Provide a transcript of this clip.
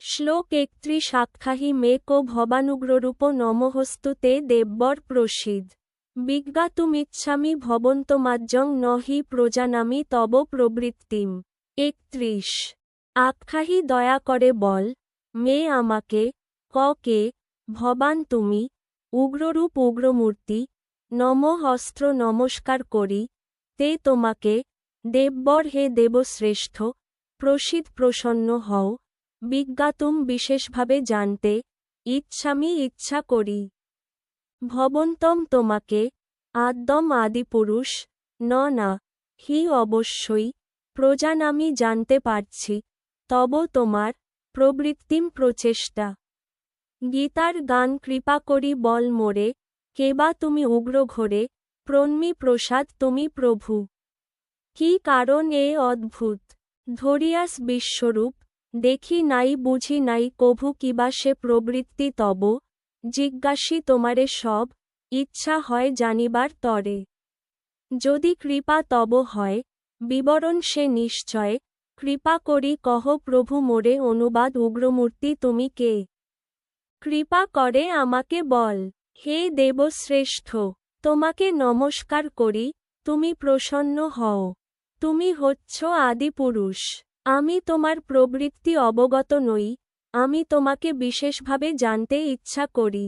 শ্লোক একত্রিশ আখ্যাহি মে কো ভবানুগ্ররূপ নমহস্তুতে দেব্বর প্রসিদ বিজ্ঞাতুমিচ্ছামি ভবন্তমাজ্জং নহি প্রজানামি তব প্রবৃত্তিম। একত্রিশ। আখ্যাহি দয়া করে বল, মে আমাকে, ক কে, ভবান তুমি, উগ্ররূপ উগ্রমূর্তি নম অস্ত্র নমস্কার করি, তে তোমাকে, দেববর হে দেবশ্রেষ্ঠ প্রসিদ প্রসন্ন হও। বিজ্ঞাতুম বিশেষভাবে জানতে, ইচ্ছামি ইচ্ছা করি। ভবন্তম তোমাকে, আদ্যম আদিপুরুষ, ন না, হি অবশ্যই, প্রজানামি জানতে পারছি, তব তোমার প্রবৃত্তিম প্রচেষ্টা। গীতার গান কৃপা করি বল মোরে, কেবা তুমি উগ্র ঘোরে প্রন্মি প্রসাদ তুমি প্রভু। কি কারণ এ অদ্ভুত, ধরিয়াস বিশ্বরূপ দেখি নাই, বুঝি নাই, কভু কিবা সে প্রবৃত্তি তব। জিজ্ঞাসী তোমারে সব, ইচ্ছা হয় জানিবার তরে। যদি কৃপা তব হয়, বিবরণ সে নিশ্চয়। কৃপা করি কহ প্রভু মোরে অনুবাদ উগ্রমূর্তি তুমি কে? কৃপা করে আমাকে বল, হে দেবশ্রেষ্ঠ, তোমাকে নমস্কার করি, তুমি প্রসন্ন হও। তুমি হচ্ছ আদিপুরুষ। আমি তোমার প্রবৃত্তি অবগত নই আমি তোমাকে বিশেষভাবে জানতে ইচ্ছা করি।